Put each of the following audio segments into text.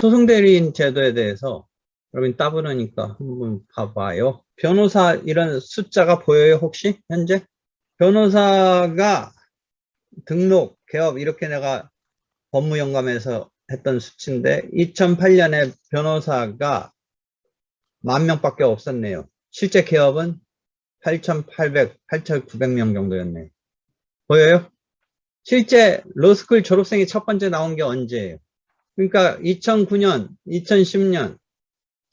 소송대리인 제도에 대해서 여러분 따보니까 한번 봐봐요. 변호사 이런 숫자가 보여요 혹시 현재? 변호사가 등록, 개업 이렇게 내가 법무연감에서 했던 수치인데 2008년에 변호사가 만 명밖에 없었네요. 실제 개업은 8,800, 8,900명 정도였네요. 보여요? 실제 로스쿨 졸업생이 첫 번째 나온 게 언제예요? 그러니까 2009년, 2010년,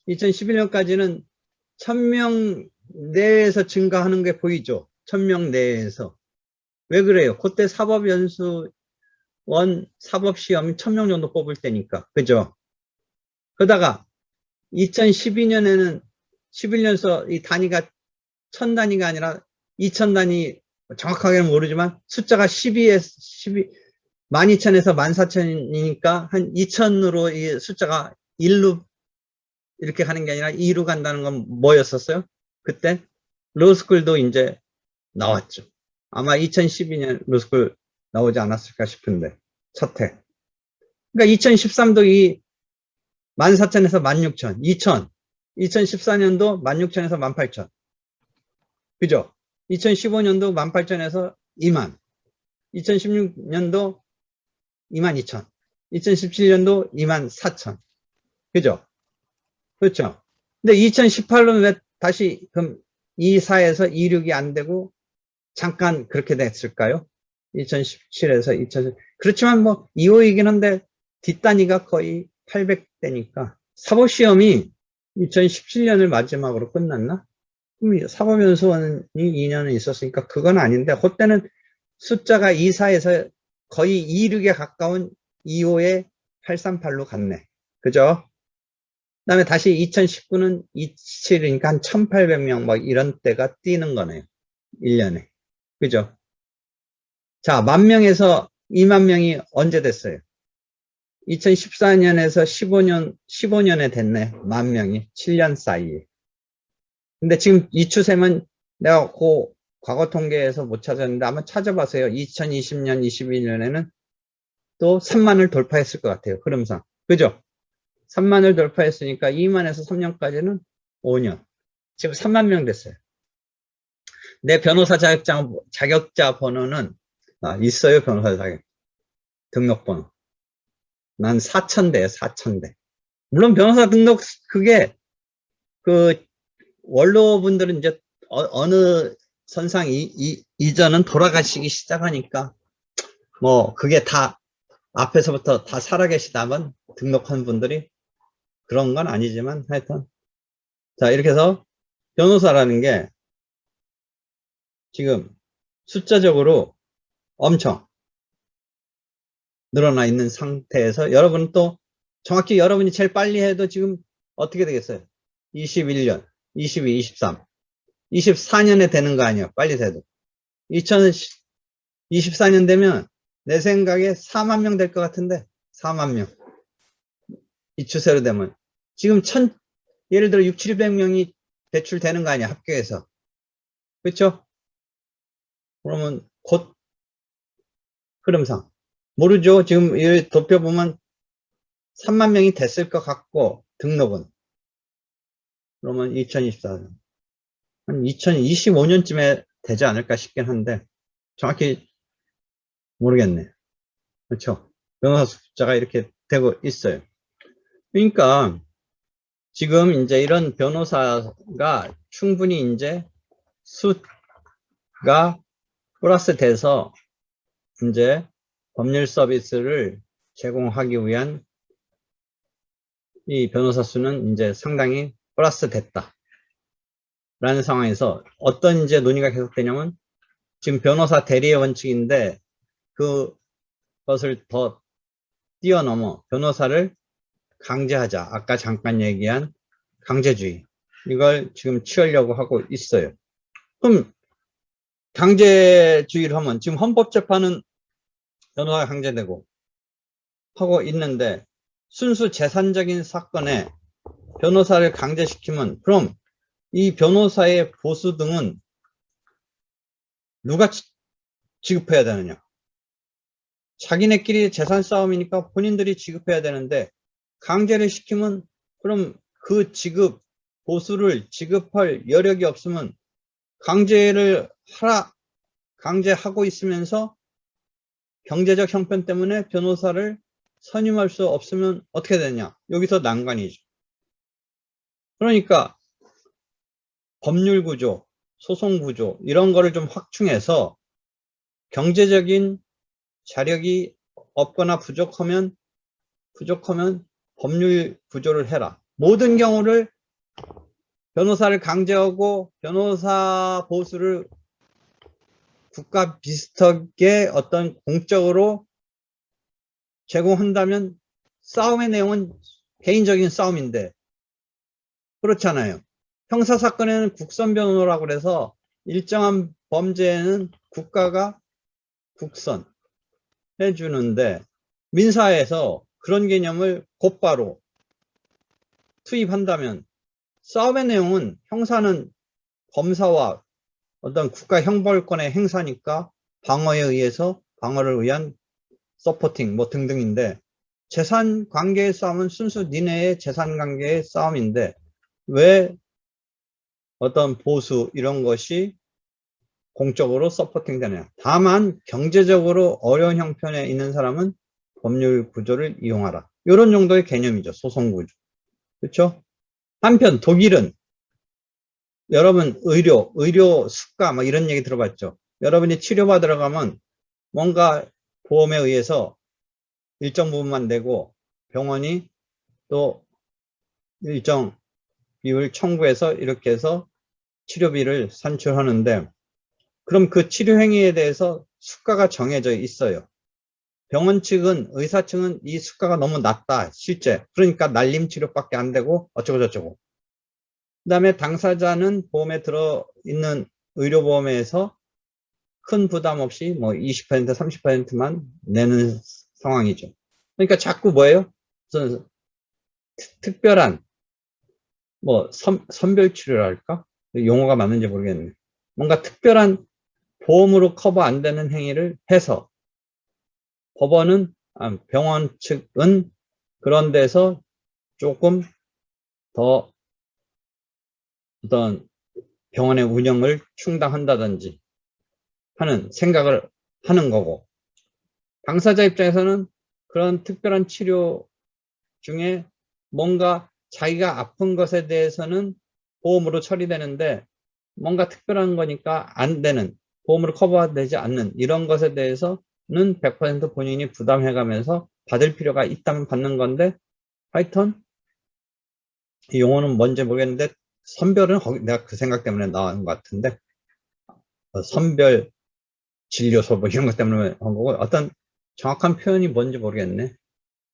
2011년까지는 1000명 내에서 증가하는 게 보이죠? 1000명 내에서. 왜 그래요? 그때 사법연수원 사법시험이 1000명 정도 뽑을 때니까. 그죠? 그러다가 2012년에는 11년서 이 단위가 1000단위가 아니라 2000단위 정확하게는 모르지만 숫자가 12에서 12, 12,000에서 14,000이니까 한 2,000으로 이 숫자가 1로 이렇게 가는 게 아니라 2로 간다는 건 뭐였었어요? 그때 로스쿨도 이제 나왔죠. 아마 2012년 로스쿨 나오지 않았을까 싶은데 첫 해. 그러니까 2013도 이 14,000에서 16,000, 2,000, 2014년도 16,000에서 18,000. 그죠? 2015년도 18,000에서 2만, 2016년도 22,000, 2017년도 24,000. 그죠? 그렇죠? 근데 2018년 왜 다시 그럼 24에서 26이 안 되고 잠깐 그렇게 됐을까요? 2017에서 2000. 그렇지만 뭐 2호이긴 한데 뒷단위가 거의 800대니까 사법시험이 2017년을 마지막으로 끝났나? 사법연수원이 2년은 있었으니까 그건 아닌데 그때는 숫자가 24에서 거의 26에 가까운 2호에 838로 갔네. 그죠? 그 다음에 다시 2019는 27이니까 한 1800명 막 이런 때가 뛰는 거네요. 1년에. 그죠? 자, 만 명에서 2만 명이 언제 됐어요? 2014년에서 15년, 15년에 됐네. 만 명이. 7년 사이에. 근데 지금 이 추세면 내가 그 과거 통계에서 못 찾았는데 한번 찾아보세요. 2020년, 21년에는 또 3만을 돌파했을 것 같아요. 흐름상. 그죠? 3만을 돌파했으니까 2만에서 3년까지는 5년. 지금 3만 명 됐어요. 내 변호사 자격자, 자격자 번호는 아, 있어요. 변호사 자격. 등록번호. 난 4천대에 4천 대. 물론 변호사 등록 그게 그 원로분들은 이제 어, 느 선상 이, 이, 이전은 돌아가시기 시작하니까 뭐 그게 다 앞에서부터 다 살아계시다면 등록한 분들이 그런 건 아니지만 하여튼 자 이렇게 해서 변호사라는 게 지금 숫자적으로 엄청 늘어나 있는 상태에서 여러분은 또 정확히 여러분이 제일 빨리 해도 지금 어떻게 되겠어요? 21년, 22, 23, 24년에 되는 거 아니에요. 빨리 돼도. 2024년 되면 내 생각에 4만 명 될 것 같은데 4만 명. 이 추세로 되면 지금 천 예를 들어 6, 700명이 배출되는 거 아니야 학교에서 그렇죠? 그러면 곧 흐름상 모르죠. 지금 이 도표 보면 3만 명이 됐을 것 같고 등록은 그러면 2024년 한 2025년쯤에 되지 않을까 싶긴 한데 정확히 모르겠네. 그렇죠? 변호사 숫자가 이렇게 되고 있어요. 그러니까 지금 이제 이런 변호사가 충분히 이제 수가 플러스 돼서 이제 법률 서비스를 제공하기 위한 이 변호사 수는 이제 상당히 플러스 됐다. 라는 상황에서 어떤 이제 논의가 계속되냐면 지금 변호사 대리의 원칙인데 그것을 더 뛰어넘어 변호사를 강제하자. 아까 잠깐 얘기한 강제주의. 이걸 지금 취하려고 하고 있어요. 그럼 강제주의를 하면 지금 헌법재판은 변호사가 강제되고 하고 있는데 순수 재산적인 사건에 변호사를 강제시키면 그럼 이 변호사의 보수 등은 누가 지급해야 되느냐? 자기네끼리 재산 싸움이니까 본인들이 지급해야 되는데 강제를 시키면 그럼 그 지급 보수를 지급할 여력이 없으면 강제를 하라 강제하고 있으면서 경제적 형편 때문에 변호사를 선임할 수 없으면 어떻게 되냐 여기서 난관이죠 그러니까 법률 구조 소송 구조 이런 거를 좀 확충해서 경제적인 자력이 없거나 부족하면 부족하면 법률 구조를 해라. 모든 경우를 변호사를 강제하고 변호사 보수를 국가 비슷하게 어떤 공적으로 제공한다면 싸움의 내용은 개인적인 싸움인데 그렇잖아요. 형사 사건에는 국선 변호라고 그래서 일정한 범죄에는 국가가 국선 해주는데 민사에서 그런 개념을 곧바로 투입한다면 싸움의 내용은 형사는 검사와 어떤 국가 형벌권의 행사니까 방어에 의해서 방어를 위한 서포팅 뭐 등등인데 재산 관계의 싸움은 순수 니네의 재산 관계의 싸움인데 왜 어떤 보수 이런 것이 공적으로 서포팅 되느냐. 다만 경제적으로 어려운 형편에 있는 사람은 법률 구조를 이용하라. 이런 정도의 개념이죠. 소송 구조. 그렇죠? 한편 독일은 여러분 의료, 의료 수가 뭐 이런 얘기 들어봤죠. 여러분이 치료받으러 가면 뭔가 보험에 의해서 일정 부분만 내고 병원이 또 일정 비율 청구해서 이렇게 해서 치료비를 산출하는데 그럼 그 치료 행위에 대해서 수가가 정해져 있어요. 병원 측은 의사 측은 이 수가가 너무 낮다 실제. 그러니까 날림 치료밖에 안 되고 어쩌고 저쩌고. 그 다음에 당사자는 보험에 들어 있는 의료보험에서 큰 부담 없이 뭐 20% 30%만 내는 상황이죠. 그러니까 자꾸 뭐예요? 특별한 뭐 선, 선별 치료랄까 용어가 맞는지 모르겠네. 뭔가 특별한 보험으로 커버 안 되는 행위를 해서 법원은 아, 병원 측은 그런 데서 조금 더 어떤 병원의 운영을 충당한다든지 하는 생각을 하는 거고 당사자 입장에서는 그런 특별한 치료 중에 뭔가 자기가 아픈 것에 대해서는 보험으로 처리되는데 뭔가 특별한 거니까 안 되는 보험으로 커버되지 않는 이런 것에 대해서는 100% 본인이 부담해가면서 받을 필요가 있다면 받는 건데 하여튼 이 용어는 뭔지 모르겠는데 선별은 거기- 내가 그 생각 때문에 나온 것 같은데 어, 선별 진료소 뭐 이런 것 때문에 한 거고 어떤 정확한 표현이 뭔지 모르겠네.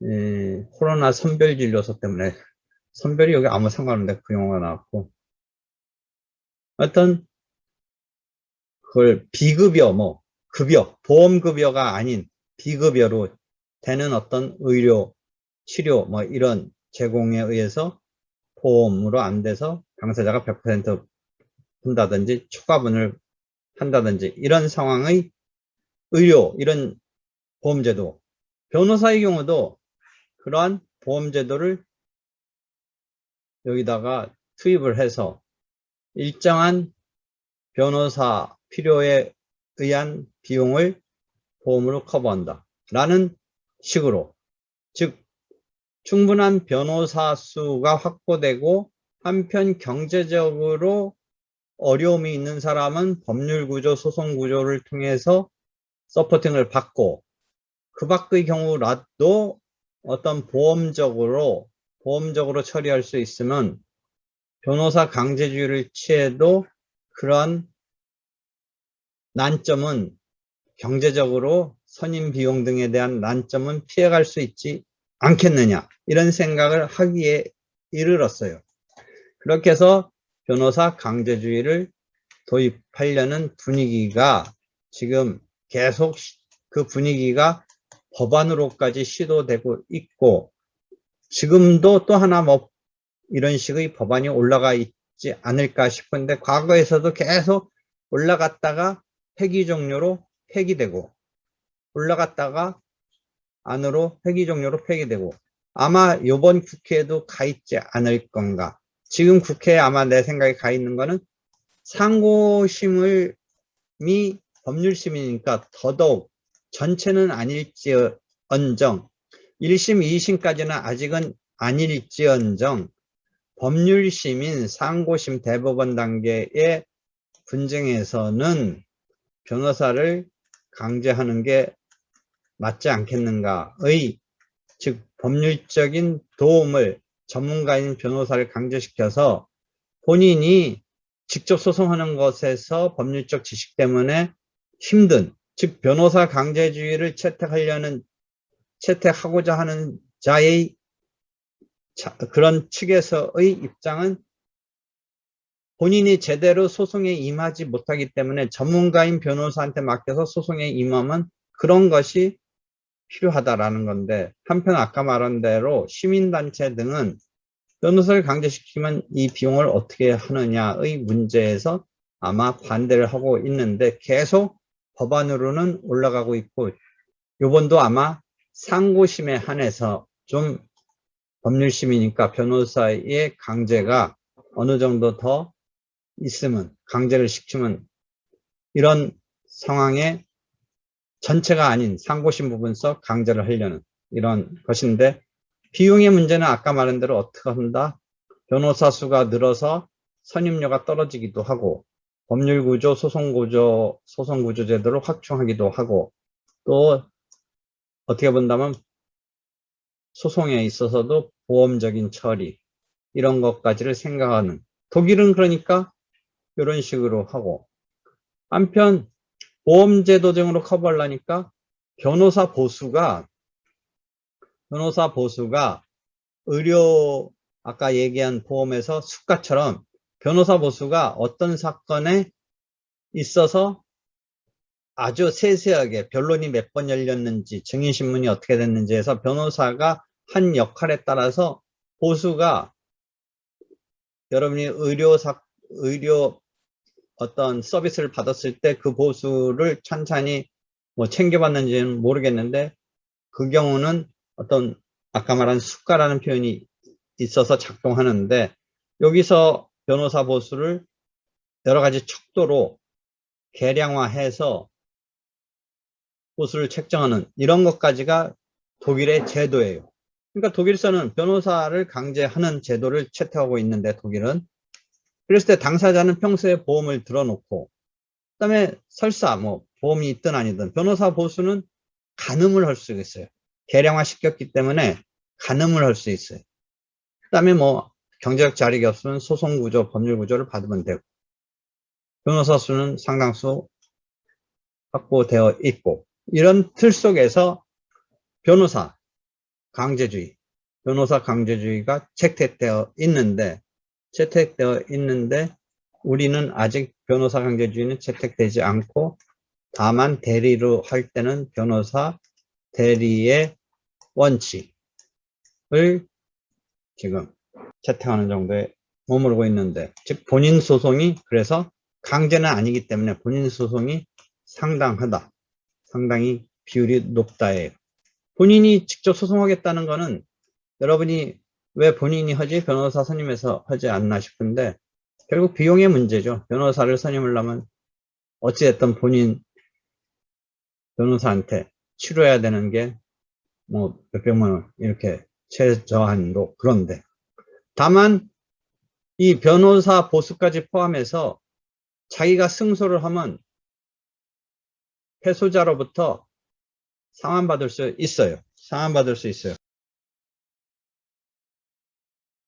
에, 코로나 선별 진료소 때문에 선별이 여기 아무 상관없는데 그 용어가 나왔고 하여튼 그걸 비급여 뭐 급여 보험급여가 아닌 비급여로 되는 어떤 의료 치료 뭐 이런 제공에 의해서 보험으로 안 돼서 당사자가 100% 분다든지 추가분을 한다든지 이런 상황의 의료 이런 보험제도. 변호사의 경우도 그러한 보험제도를 여기다가 투입을 해서 일정한 변호사 필요에 의한 비용을 보험으로 커버한다. 라는 식으로. 즉, 충분한 변호사 수가 확보되고 한편 경제적으로 어려움이 있는 사람은 법률 구조, 소송 구조를 통해서 서포팅을 받고 그 밖의 경우라도 어떤 보험적으로 보험적으로 처리할 수 있으면 변호사 강제주의를 취해도 그러한 난점은 경제적으로 선임 비용 등에 대한 난점은 피해갈 수 있지 않겠느냐 이런 생각을 하기에 이르렀어요. 그렇게 해서 변호사 강제주의를 도입하려는 분위기가 지금 계속 그 분위기가 법안으로까지 시도되고 있고 지금도 또 하나 뭐 이런 식의 법안이 올라가 있지 않을까 싶은데 과거에서도 계속 올라갔다가 폐기 종료로 폐기되고 올라갔다가 안으로 폐기 종료로 폐기되고 아마 요번 국회에도 가 있지 않을 건가. 지금 국회에 아마 내 생각에 가 있는 거는 상고심을 미 법률심이니까 더더욱 전체는 아닐지언정 1심, 2심까지는 아직은 아닐지언정 법률심인 상고심 대법원 단계의 분쟁에서는 변호사를 강제하는 게 맞지 않겠는가의 즉 법률적인 도움을 전문가인 변호사를 강제시켜서 본인이 직접 소송하는 것에서 법률적 지식 때문에 힘든 즉 변호사 강제주의를 채택하려는 채택하고자 하는 자의 자- 그런 측에서의 입장은 본인이 제대로 소송에 임하지 못하기 때문에 전문가인 변호사한테 맡겨서 소송에 임하면 그런 것이 필요하다라는 건데 한편 아까 말한 대로 시민단체 등은 변호사를 강제시키면 이 비용을 어떻게 하느냐의 문제에서 아마 반대를 하고 있는데 계속 법안으로는 올라가고 있고 요번도 아마 상고심에 한해서 좀 법률심이니까 변호사의 강제가 어느 정도 더 있으면 강제를 시키면 이런 상황에 전체가 아닌 상고심 부분서 강제를 하려는 이런 것인데 비용의 문제는 아까 말한 대로 어떻게 한다? 변호사 수가 늘어서 선임료가 떨어지기도 하고 법률 구조, 소송 구조, 소송 구조 제도를 확충하기도 하고 또 어떻게 본다면 소송에 있어서도 보험적인 처리 이런 것까지를 생각하는 독일은 그러니까 이런 식으로 하고 한편 보험제도 등으로 커버하려니까 변호사 보수가 변호사 보수가 의료 아까 얘기한 보험에서 수가처럼 변호사 보수가 어떤 사건에 있어서 아주 세세하게 변론이 몇 번 열렸는지 증인신문이 어떻게 됐는지 해서 변호사가 한 역할에 따라서 보수가 여러분이 의료 사 의료 어떤 서비스를 받았을 때 그 보수를 찬찬히 뭐 챙겨봤는지는 모르겠는데 그 경우는 어떤 아까 말한 수가라는 표현이 있어서 작동하는데 여기서 변호사 보수를 여러 가지 척도로 개량화해서 보수를 책정하는 이런 것까지가 독일의 제도예요. 그러니까 독일에서는 변호사를 강제하는 제도를 채택하고 있는데 독일은 그랬을 때 당사자는 평소에 보험을 들어놓고 그다음에 설사 뭐 보험이 있든 아니든 변호사 보수는 가늠을 할 수 있어요. 개량화 시켰기 때문에 가늠을 할 수 있어요. 그다음에 뭐 경제적 자력이 없으면 소송 구조, 법률 구조를 받으면 되고 변호사 수는 상당수 확보되어 있고 이런 틀 속에서 변호사 강제주의, 변호사 강제주의가 채택되어 있는데 채택되어 있는데 우리는 아직 변호사 강제주의는 채택되지 않고 다만 대리로 할 때는 변호사 대리의 원칙을 지금 채택하는 정도에 머무르고 있는데 즉 본인 소송이 그래서 강제는 아니기 때문에 본인 소송이 상당하다. 상당히 비율이 높다예요. 본인이 직접 소송하겠다는 거는 여러분이 왜 본인이 하지 변호사 선임해서 하지 않나 싶은데 결국 비용의 문제죠. 변호사를 선임하려면 어찌됐든 본인 변호사한테 치료해야 되는 게 뭐 몇백만 원 이렇게 최저한도 그런데 다만 이 변호사 보수까지 포함해서 자기가 승소를 하면 패소자로부터 상환받을 수 있어요. 상환받을 수 있어요.